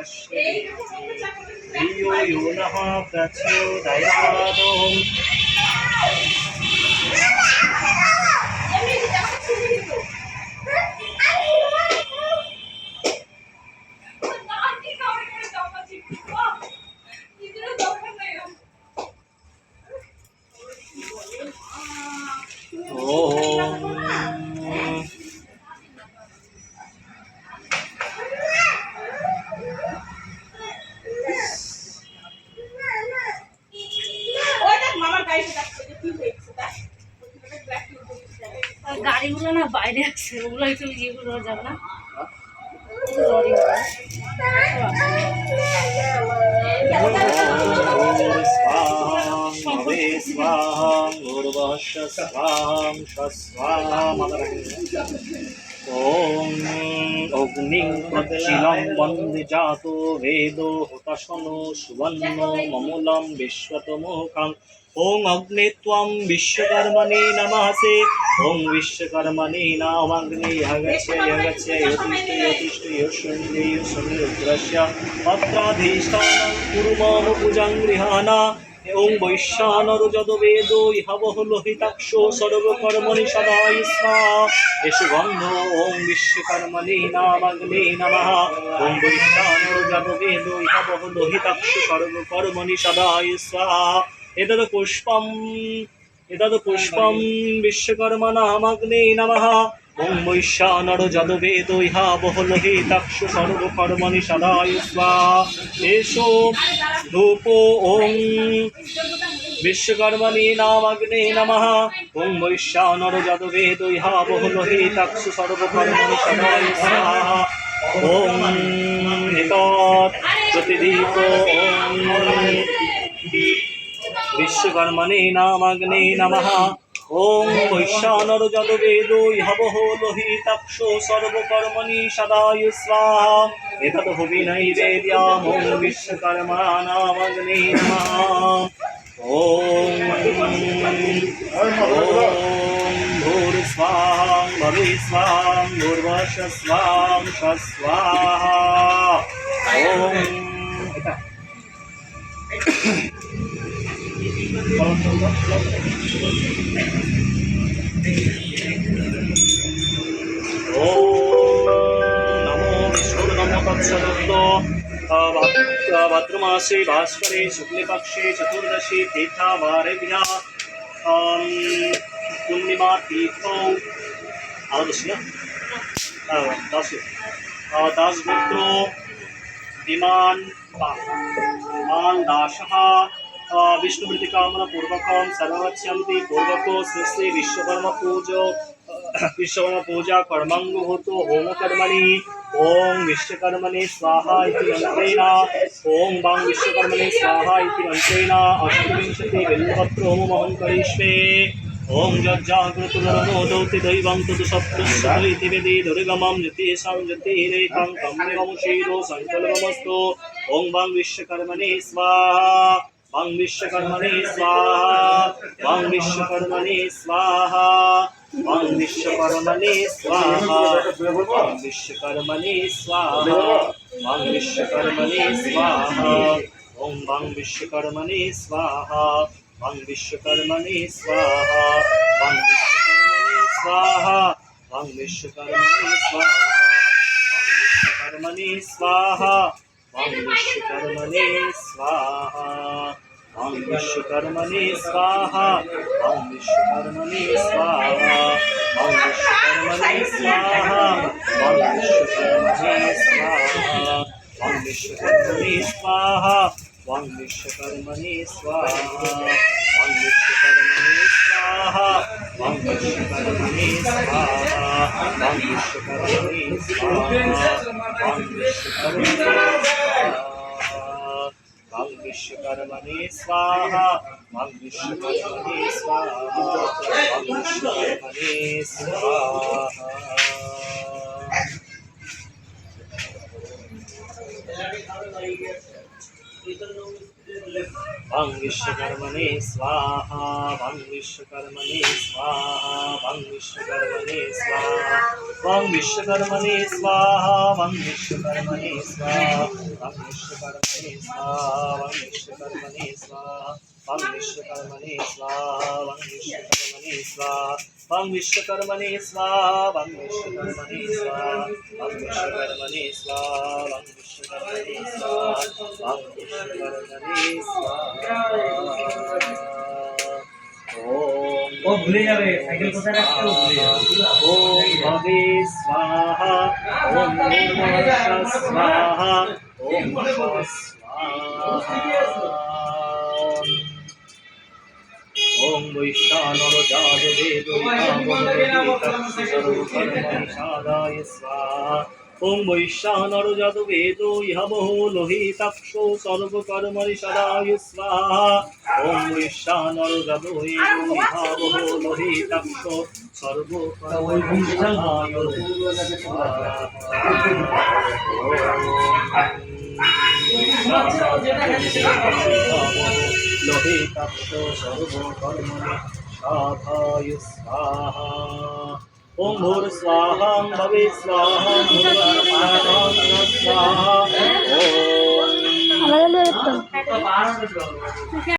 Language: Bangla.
पश्यति यो यो नः प्रचोदयादोः Oh. গাড়িগুলো না বাইরে আছে ওগুলো একচুয়ালি যেগুলো যাবে না স্বাম স্বাম স্বাম অগ্নিং প্রচ্ছিলং বন্দে জাত বেদ হতাশন সুবর্ণ মমলম বিশ্বতমোকাং ওং অগ্নে ত্বং বিশ্বকর্মণি নমাসে ওং বিশ্বকর্মণি নামাগ্নে হগছে হগছে যতিষ্ঠ যতিষ্ঠ যশন্যে যশন্যে উগ্রস্য পূজাং গৃহানা ওং বৈশ্যানরুযদবেদ ইহবহ লোহিতাক্ষ সর্বকর্মণি সদায় এষু গন্ধ ওং বিশ্বকর্মণি নামাগ্নে নমঃ। যদ বেদ ইহবহ লোহিতাক্ষ সর্বকর্মণি সদায় স্বাহা এতদ পুষ্পম এতদ পুষ্পম বিশ্বকর্মা নামাগ্নে নম। ওং মৈশা নর যদবেদ দৈহা বহল হে তাক্ষ সর্বকর্মণি সদায় স্বা। এসো ধূপ ওং। বিশ্বকর্মণি নামগ্নে নমঃ। ওং মৈশা নর যদবেদ দৈহা বহল হে তাক্ষ সর্বকর্মণি সদায় স্বা। ওং এতৎ প্রতিদীপ ওং। বিশ্বকর্মণি নামাগ্নে নমঃ। ওং বৈশ্যানর যদবেদ ইহবহ লোহিতাক্ষ সর্বকর্মণি সদায়ু স্বাহা এতদ হবিনৈবেদ্যাম বিশ্বকর্মা নামগ্নি নমঃ ওম ওম ভূর্বশ স্বাহা ওম भाद्रमासे भास्करे शुक्लपक्षे चतुर्दशी तीर्थावारेभ्यः पूर्णिमा तीर्थौ आदश दस दस गोत्रो दिमान् दासः विष्णुवृतिकामन पूर्वकं सर्ववक्ष्यन्ति पूर्वको सृष्टि विश्वकर्म पूजो विश्वकर्म पूजा कर्माङ्गभूतो होमकर्मणि ॐ विश्वकर्मणे स्वाहा इति मन्त्रेण ॐ वां विश्वकर्मणे स्वाहा इति मन्त्रेण अष्टविंशति बिल्वत्रोमहं करिष्ये ॐ जज्जागृतुररोदौति दैवं तु सप्तुति वेदे दुर्गमं यतेषां यतिरेकं तं शिरो सङ्कल्पमस्तु ॐ वां विश्वकर्मणे स्वाहा वां विश्वकर्मणे स्वाहा वां विश्वकर्मणे स्वाहा वां विश्वकर्मणे स्वाहा वां विश्वकर्मणे स्वाहा वां विश्वकर्मणे स्वाहा ॐ वां विश्वकर्मणे स्वाहा वां विश्वकर्मणे स्वाहा वां विश्वकर्मणे स्वाहा वां विश्वकर्मणे स्वाहा वां विश्वकर्मणे स्वाहा वां विश्वकर्मणे स्वाहा वां विश्वकर्मणे स्वाहा वां विश्वकर्मणे स्वाहा वां विश्वकर्मणे स्वाहा वां विश्वकर्मणे स्वाहा वां विश्वकर्मणे स्वाहा वां विश्वकर्मणे स्वाहा वां विश्वकर्मणे स्वाहा वां विश्वकर्मणे स्वाहा Mal Vishwakarmani Swaha Mal Vishwakarmani Swaha Mal Vishwakarmani Swaha Thank you. वं विश्वकर्मणे स्वाहा वं विश्वकर्मणे स्वाहा वं विश्वकर्मणे स्वाहा वं विश्वकर्मणे स्वाहा वं विश्वकर्मणे स्वाहा वं विश्वकर्मणे स्वाहा वं विश्वकर्मणे स्वाहा ॐ विश्वकर्मणे स्वाहा विश्वकर्मणे स्वाहा ॐ विश्वकर्मणे स्वाहा विश्वकर्मणे स्वाहा विश्वकर्मणे स्वाहा विश्वकर्मणे स्वाहा विश्वकर्मणे स्वाहा ভুলে যাবে সাইকেল কোথায় রাখতে ভুলে वैश्यानरजाजवेदोयितावलोकितासर्वकर्मसादाय स्वाहा ॐ वैश्यानरजातवेदो यः बहो लोहिताक्षो सर्वकर्मणि सदाय स्वाहा ॐ वैश्यानरजातो येदो यः बहो लोहिताक्षो सर्वकर्मणि सदाय स्वाहा লোহে তপ্ত সর্বকর্মণা সাধায় স্বাহা ওম ভূর স্বাহাং ভবে স্বাহাং স্বাহা ওম